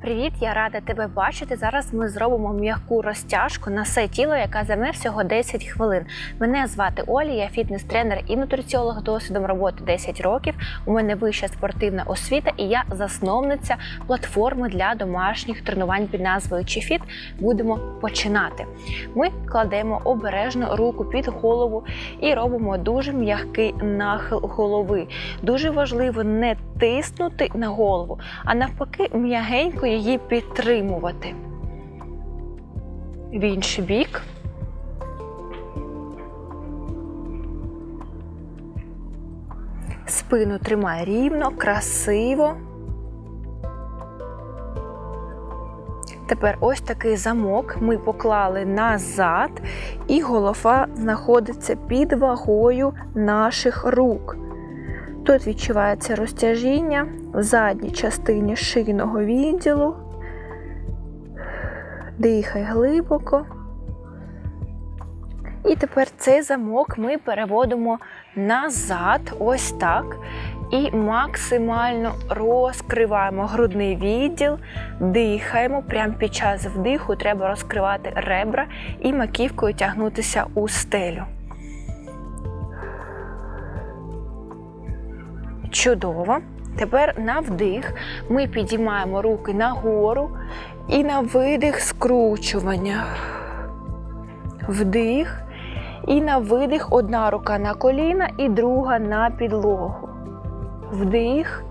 Привіт, я рада тебе бачити. Зараз ми зробимо м'яку розтяжку на все тіло, яка займе всього 10 хвилин. Мене звати Оля, я фітнес-тренер і нутриціолог досвідом роботи 10 років. У мене вища спортивна освіта, і я засновниця платформи для домашніх тренувань під назвою ЧіФіт. Будемо починати. Ми кладемо обережно руку під голову і робимо дуже м'який нахил голови. Дуже важливо не тиснути на голову, а навпаки, м'ягенько її підтримувати. В інший бік. Спину тримай рівно, красиво. Тепер ось такий замок ми поклали назад, і голова знаходиться під вагою наших рук. Тут відчувається розтяжіння в задній частині шийного відділу. Дихай глибоко. І тепер цей замок ми переводимо назад, ось так. І максимально розкриваємо грудний відділ, дихаємо. Прямо під час вдиху треба розкривати ребра і маківкою тягнутися у стелю. Чудово. Тепер на вдих ми підіймаємо руки нагору і на видих скручування. Вдих. І на видих одна рука на коліна і друга на підлогу. Вдих,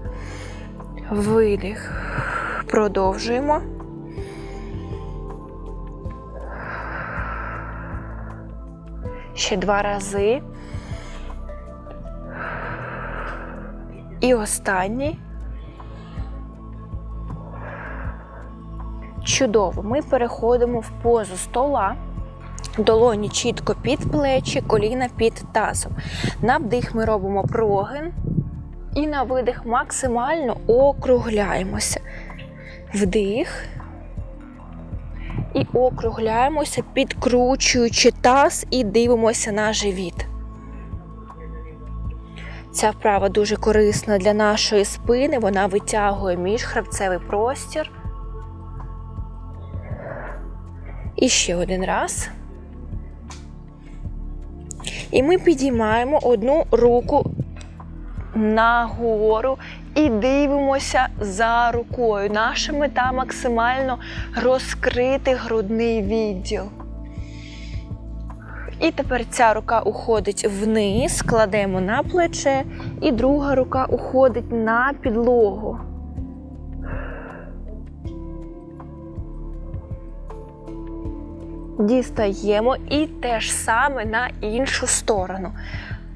видих. Продовжуємо. Ще два рази. І останній. Чудово. Ми переходимо в позу стола. Долоні чітко під плечі, коліна під тазом. На вдих ми робимо прогин. І на видих максимально округляємося. Вдих. І округляємося, підкручуючи таз і дивимося на живіт. Ця вправа дуже корисна для нашої спини, вона витягує міжхребцевий простір. І ще один раз. І ми підіймаємо одну руку нагору і дивимося за рукою. Наша мета максимально розкрити грудний відділ. І тепер ця рука уходить вниз, кладемо на плече, і друга рука уходить на підлогу. Дістаємо і те ж саме на іншу сторону.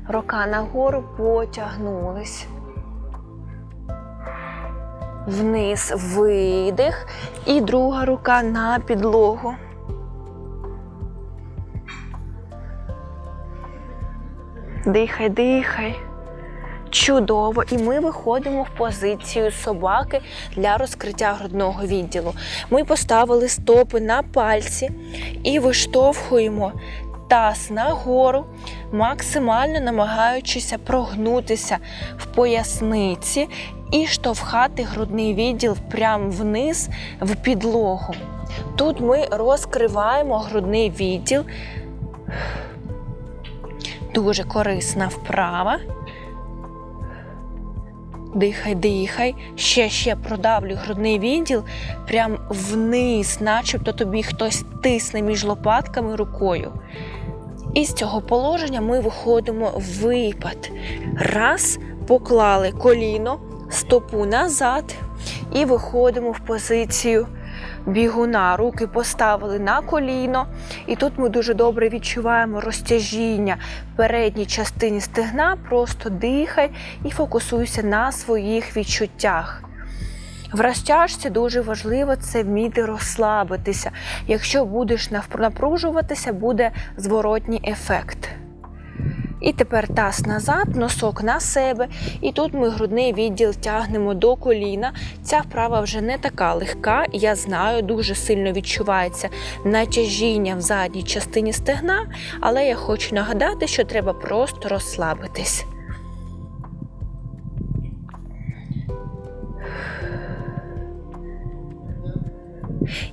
Рука нагору потягнулись. Вниз видих, і друга рука на підлогу. Дихай, дихай. Чудово, і ми виходимо в позицію собаки для розкриття грудного відділу. Ми поставили стопи на пальці і виштовхуємо таз нагору, максимально намагаючися прогнутися в поясниці і штовхати грудний відділ прямо вниз в підлогу. Тут ми розкриваємо грудний відділ. Дуже корисна вправа. Дихай, дихай, ще ще продавлю грудний відділ прям вниз, начебто тобі хтось тисне між лопатками рукою. І з цього положення ми виходимо в випад. Раз, поклали коліно, стопу назад і виходимо в позицію бігуна. Руки поставили на коліно, і тут ми дуже добре відчуваємо розтяжіння в передній частині стегна. Просто дихай і фокусуйся на своїх відчуттях. В розтяжці дуже важливо це вміти розслабитися. Якщо будеш напружуватися, буде зворотній ефект. І тепер таз назад, носок на себе. І тут ми грудний відділ тягнемо до коліна. Ця вправа вже не така легка, я знаю, дуже сильно відчувається натяжіння в задній частині стегна, але я хочу нагадати, що треба просто розслабитись.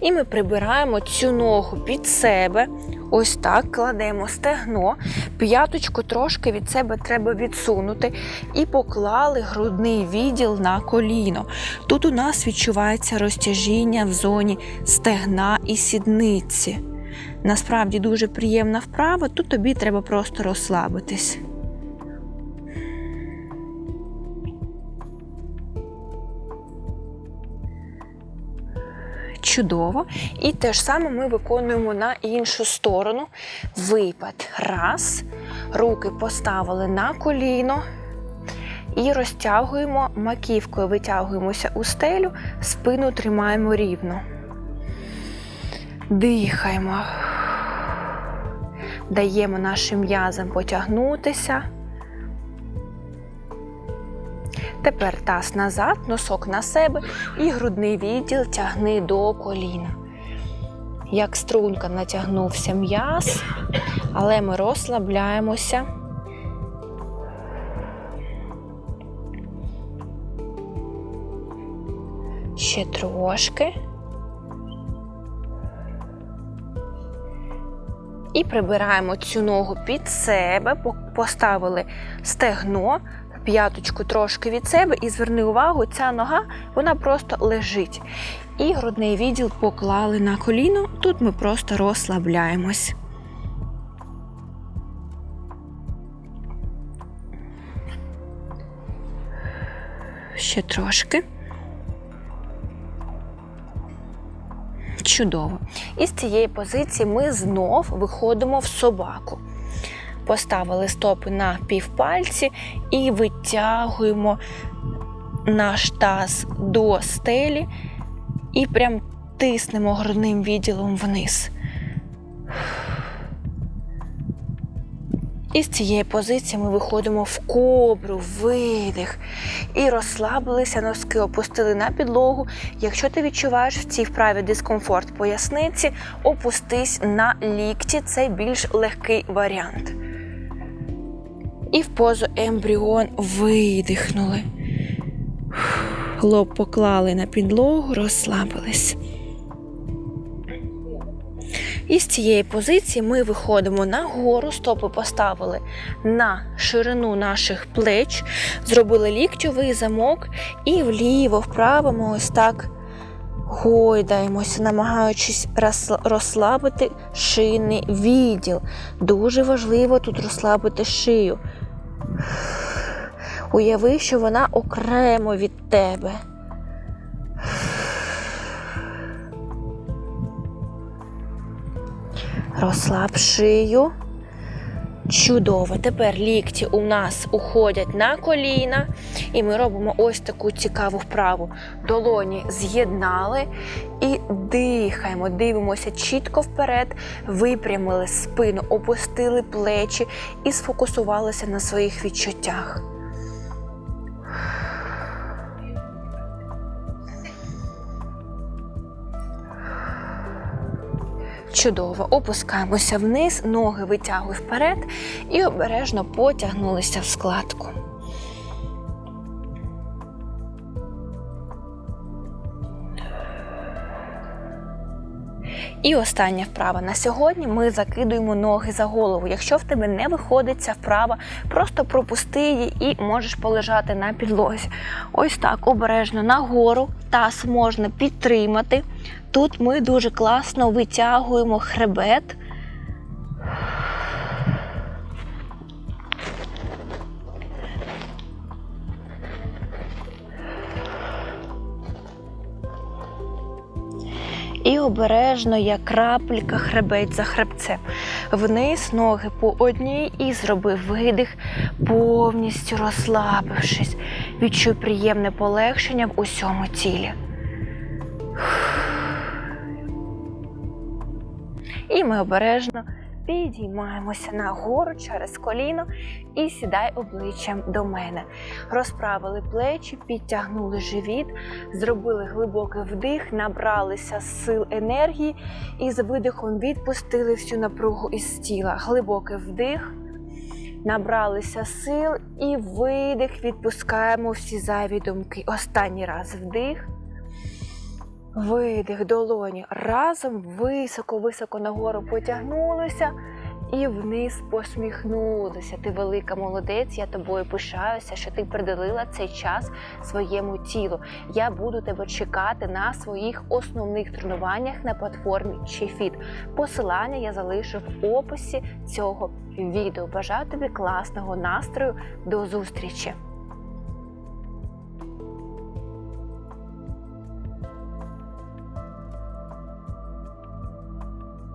І ми прибираємо цю ногу під себе. Ось так кладемо стегно, п'яточку трошки від себе треба відсунути і поклали грудний відділ на коліно. Тут у нас відчувається розтяжіння в зоні стегна і сідниці. Насправді дуже приємна вправа, тут тобі треба просто розслабитись. Чудово. І те ж саме ми виконуємо на іншу сторону. Випад. Раз. Руки поставили на коліно. І розтягуємо маківкою, витягуємося у стелю, спину тримаємо рівно. Дихаємо. Даємо нашим м'язам потягнутися. Тепер таз назад, носок на себе і грудний відділ тягни до коліна. Як струнка натягнувся м'яз, але ми розслабляємося. Ще трошки. І прибираємо цю ногу під себе, поставили стегно, п'яточку трошки від себе і зверни увагу, ця нога вона просто лежить. І грудний відділ поклали на коліно. Тут ми просто розслабляємось. Ще трошки. Чудово. І з цієї позиції ми знов виходимо в собаку. Поставили стопи на півпальці і витягуємо наш таз до стелі і прям тиснемо грудним відділом вниз. І з цієї позиції ми виходимо в кобру, видих. І розслабилися, носки опустили на підлогу. Якщо ти відчуваєш в цій вправі дискомфорт поясниці, опустись на лікті, це більш легкий варіант. І в позу ембріон видихнули. Лоб поклали на підлогу, розслабились. І з цієї позиції ми виходимо нагору, стопи поставили на ширину наших плеч, зробили ліктьовий замок і вліво, вправо ми ось так гойдаємося, намагаючись розслабити шийний відділ. Дуже важливо тут розслабити шию. Уяви, що вона окремо від тебе. Розслаб шию. Чудово. Тепер лікті у нас уходять на коліна, і ми робимо ось таку цікаву вправу. Долоні з'єднали і дихаємо, дивимося чітко вперед, випрямили спину, опустили плечі і сфокусувалися на своїх відчуттях. Чудово, опускаємося вниз, ноги витягуй вперед і обережно потягнулися в складку. І остання вправа на сьогодні ми закидуємо ноги за голову. Якщо в тебе не виходить ця вправа, просто пропусти її і можеш полежати на підлозі. Ось так обережно нагору, таз можна підтримати. Тут ми дуже класно витягуємо хребет. І обережно, як крапелька, хребеть за хребцем. Вниз ноги по одній і зробив видих, повністю розслабившись. Відчуй приємне полегшення в усьому тілі. І ми обережно підіймаємося нагору через коліно і сідай обличчям до мене. Розправили плечі, підтягнули живіт, зробили глибокий вдих, набралися сил енергії і з видихом відпустили всю напругу із тіла. Глибокий вдих. Набралися сил і видих, відпускаємо всі зайві думки. Останній раз вдих. Видих долоні. Разом високо-високо нагору потягнулися і вниз посміхнулися. Ти велика молодець, я тобою пишаюся, що ти приділила цей час своєму тілу. Я буду тебе чекати на своїх основних тренуваннях на платформі CheFit. Посилання я залишу в описі цього відео. Бажаю тобі класного настрою. До зустрічі!